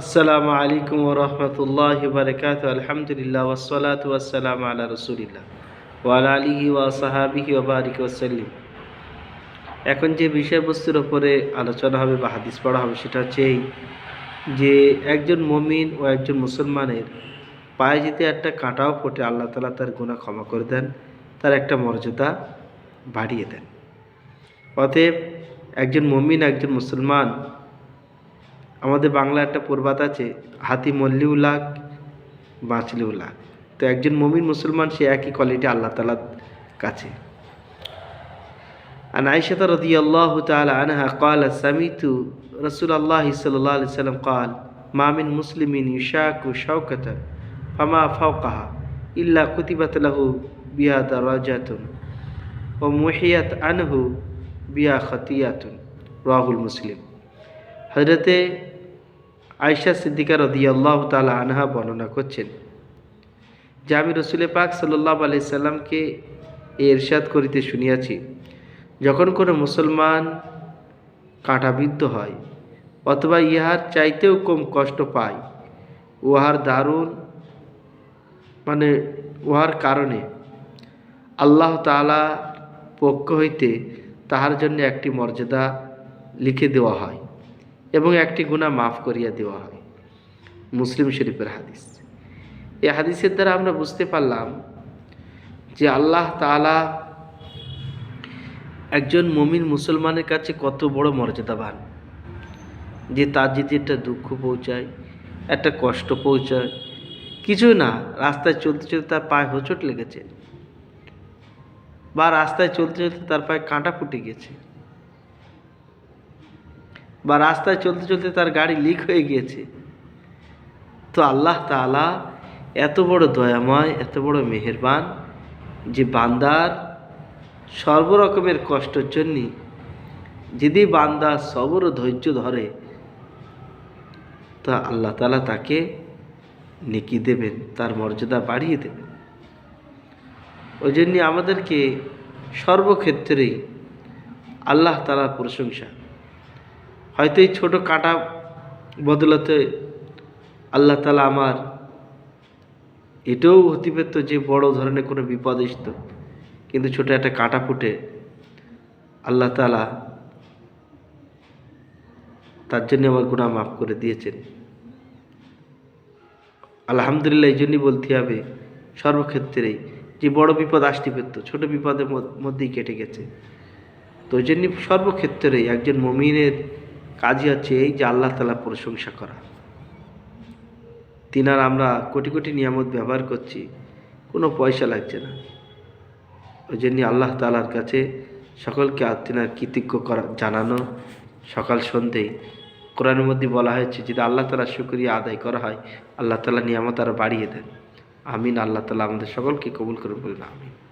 আসসালামু আলাইকুম রহমতুল্লাহ বারকাত আলহামদুলিল্লাহ ওসলাত ওয়াসালাম আলা রসুলিল্লাহ ওয়াল আলিহি ওয়া সাহাবিহি ওবারিক ওসাল্লিম এখন যে বিষয়বস্তুর ওপরে আলোচনা হবে বা হাদিস পড়া হবে সেটা হচ্ছে এই যে একজন মমিন ও একজন মুসলমানের পায়ে যেতে একটা কাঁটাও ফোটে, আল্লাহ তালা তার গুণা ক্ষমা করে দেন, তার একটা মর্যাদা বাড়িয়ে দেন। অতএব একজন মমিন, একজন মুসলমান আমাদের বাংলা একটা প্রবাদ আছে হাতি মল্লিও লাখ বাঁচলেও লাখ তো একজন মমিন মুসলমান সে একই কোয়ালিটি আল্লাহ তালার কাছে عن عائشة رضي الله تعالى عنها قال سمعت رسول الله صلى الله عليه وسلم قال ما من مسلم يشاك شوكة فما فوقها إلا كتبت له بها درجات ومحيت عنه بها خطيئة رواه المسلم হজরতে আয়সা সিদ্দিকা রদিয়াল্লাহ তালা আনহা বর্ণনা করছেন, যে আমি রসুলে পাক সাল্লাহ আলাইসাল্লামকে এরশাদ করিতে শুনিয়াছি, যখন কোনো মুসলমান কাঁটাবিদ্ধ হয় অথবা ইহার চাইতেও কম কষ্ট পায়, উহার দারুণ মানে উহার কারণে আল্লাহ তালা পক্ষ হইতে তাহার জন্য একটি মর্যাদা লিখে দেওয়া হয়। এবং একটি গুণা মাফ করিয়া দেওয়া হয়। মুসলিম শরীফের হাদিস। এই হাদিসের দ্বারা আমরা বুঝতে পারলাম যে আল্লাহ তালা একজন মমিন মুসলমানের কাছে কত বড় মর্যাদাবান। যে তার যদি একটা দুঃখ পৌঁছায়, একটা কষ্ট পৌঁছায় কিছু না, রাস্তায় চলতে চলতে তার পায়ে হোঁচট লেগেছে বা রাস্তায় চলতে চলতে তার পায়ে কাঁটা ফুটে গেছে। বা রাস্তায় চলতে চলতে তার গাড়ি লিক হয়ে গিয়েছে। তো আল্লাহ তালা এত বড় দয়াময়, এত বড় মেহেরবান যে বান্দার সর্বরকমের কষ্টের জন্য যদি বান্দা সবর ধৈর্য ধরে, তা আল্লাহ তালা তাকে নেকি দেবেন, তার মর্যাদা বাড়িয়ে দেবেন। ওই জন্য আমাদেরকে সর্বক্ষেত্রেই আল্লাহ তালার প্রশংসা। হয়তো এই ছোটো কাঁটা বদলাতে আল্লাহ তালা আমার এটাও হতে পারতো যে বড় ধরনের কোনো বিপদ আসত কিন্তু ছোটো একটা কাঁটা ফুটে আল্লাহ তালা তার জন্য আমার গুণা মাফ করে দিয়েছেন। আলহামদুলিল্লাহ এই জন্যই বলতে হবে সর্বক্ষেত্রেই যে বড় বিপদ আসতে পারতো ছোটো বিপদের মধ্যেই কেটে গেছে। তো ওই জন্যই সর্বক্ষেত্রেই একজন মমিনের কাজই হচ্ছে এই যে আল্লাহ তালা প্রশংসা করা। তিনার আমরা কোটি কোটি নিয়ামত ব্যবহার করছি, কোনো পয়সা লাগছে না। ওই জন্য আল্লাহ তালার কাছে সকলকে তিনার কৃতজ্ঞ করা, জানানো সকাল সন্ধ্যেই। কোরআনের মধ্যে বলা হয়েছে, যদি আল্লাহ তালা শুক্রিয়া আদায় করা হয়, আল্লাহ তালা নিয়ামত আরও বাড়িয়ে দেন। আমিন, আল্লাহ তালা আমাদের সকলকে কবুল করে বলুন আমিন।